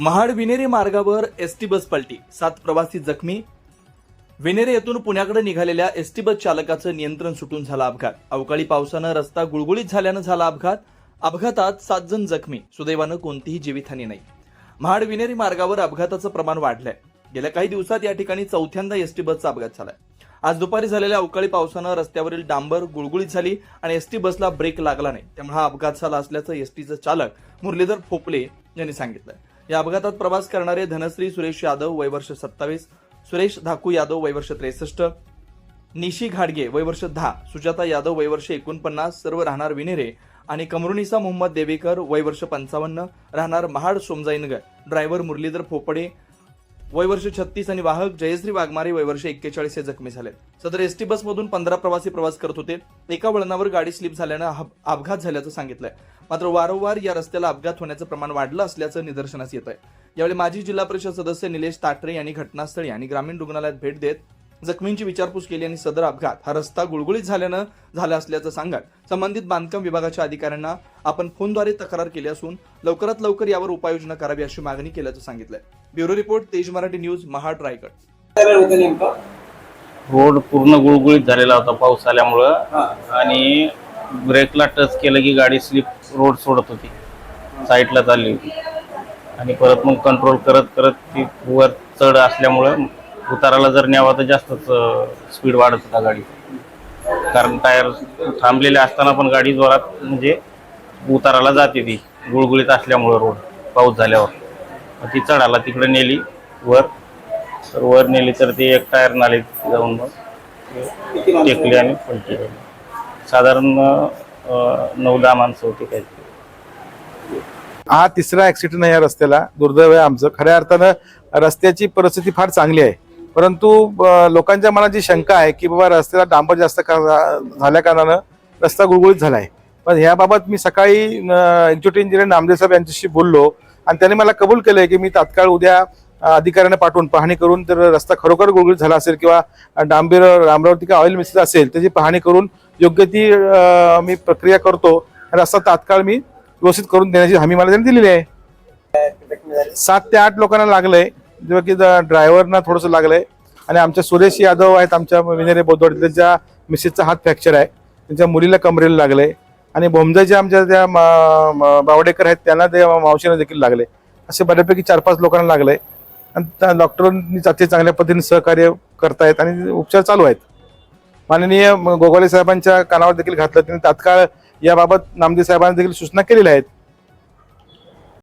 महाड विनेरे मार्गावर ST bus पलटी. सात प्रवासी जखमी. विनेरे येथून पुण्याकडे निघालेल्या एसटी बस चालकाचं नियंत्रण सुटून झाला अपघात. अवकाळी पावसानं रस्ता गुळगुळीत झाल्यानं झाला अपघात. अपघातात सात जण जखमी. सुदैवानं कोणतीही जीवितहानी नाही. महाड विनेरी मार्गावर अपघाताचं प्रमाण वाढलंय. गेल्या काही दिवसात या ठिकाणी चौथ्यांदा एसटी बसचा अपघात झालाय. आज दुपारी झालेल्या अवकाळी पावसानं रस्त्यावरील डांबर गुळगुळीत झाली आणि एसटी बसला ब्रेक लागला नाही. त्यामुळे हा अपघात झाला असल्याचं एसटीचं चालक मुरलीधर फोपले यांनी सांगितलं या अपघातात प्रवास करणारे धनश्री सुरेश यादव वय वर्ष सत्तावीस सुरेश धाकू यादव वय वर्ष त्रेसष्ट निशी घाडगे वय वर्ष दहा सुजाता यादव वय वर्ष एकोणपन्नास सर्व राहणार विनेरे आणि कमरुनिसा मोहम्मद देवेकर वय वर्ष पंचावन्न राहणार महाड सोमजाईनगर. ड्रायव्हर मुरलीधर फोपडे वय वर्ष छत्तीस आणि वाहक जयश्री वाघमारे वय वर्ष एक्केचाळीस हे जखमी झाले सदर एसटी बसमधून पंधरा प्रवासी प्रवास करत होते. एका वळणावर गाडी स्लिप झाल्यानं अपघात झाल्याचं सांगितलंय. मात्र वारंवार या रस्त्याला अपघात होण्याचं प्रमाण वाढलं असल्याचं निदर्शनास येत आहे यावेळी माजी जिल्हा परिषद सदस्य निलेश ताटरे यांनी घटनास्थळी आणि ग्रामीण रुग्णालयात भेट देत जखमींची विचारपूस केली आणि सदर अपघात. हा रस्ता गुळगुळीत झाल्यानं झाला असल्याचं सांगत संबंधित बांधकाम विभागाच्या अधिकाऱ्यांना आपण फोनद्वारे तक्रार केली असून लवकरात लवकर यावर उपाययोजना करावी अशी मागणी केल्याचं सांगितलंय. Bureau report Tej Marathi news Mahad Raigad. Road पूर्ण गुळगुळीत झालेला होता पाऊस आल्यामुळं. आणि ब्रेकला टच केलं की गाडी स्लिप रोड सोडत होती. साईडला चालली होती. आणि परत मग कंट्रोल करत करत ती वर चढ असल्यामुळं उताराला जर न्यावा तर जास्तच स्पीड वाढत होता गाडी. कारण टायर थांबलेले असताना पण गाडी जोरात म्हणजे उताराला जाते ती. गुळगुळीत असल्यामुळं रोड पाऊस झाल्यावर. ती चढाला तिकडे नेली वर. तर वर नेली तर ती एक टायर नालीत जाऊन मग टेकली आणि पलटी साधारण नऊ दहा माणसं होती काही. हा तिसरा ऍक्सिडेंट आहे या रस्त्याला. दुर्दैव आहे आमचं. खऱ्या अर्थानं रस्त्याची परिस्थिती फार चांगली आहे. परंतु लोकांच्या मनात जी शंका आहे की बाबा रस्त्याला डांबर जास्त का- झाल्या कारणानं रस्ता गुळगुळीत झाला आहे पण ह्याबाबत मी सकाळी एक्झिक्युटिव्ह इंजिनियर नामदेव साहेब यांच्याशी बोललो आणि त्यांनी मला कबूल केलंय की मी तात्काळ उद्या अधिकाऱ्यांना पाठवून पाहणी करून तर रस्ता खरोखर गुळगुळीत झाला असेल किंवा डांबीर डांबरावरती काय ऑइल मिसळ असेल त्याची पाहणी करून योग्य ती मी प्रक्रिया करतो. रस्ता तात्काळ मी व्यवस्थित करून देण्याची हमी मला त्यांनी दिलेली आहे. सात ते आठ लोकांना लागलंय. जेव्हा की ड्रायव्हरना थोडंसं लागलंय. आणि आमच्या सुरेश यादव आहेत आमच्या विनेरे बोदवड त्यांच्या मिसेसचा हात फ्रॅक्चर आहे. त्यांच्या मुलीला कमरेला लागले आणि बोमजाच्या आमच्या त्या मा- बावडेकर आहेत त्यांना ते मावशीला देखील लागले असे बऱ्यापैकी चार पाच लोकांना लागले आणि त्या डॉक्टरांनी अति चांगल्या पद्धतीने सहकार्य करतायत आणि उपचार चालू आहेत. माननीय गोगोले साहेबांच्या कानावर देखील घातलं. त्यांनी तात्काळ याबाबत नामदेव साहेबांनी देखील सूचना केलेल्या आहेत.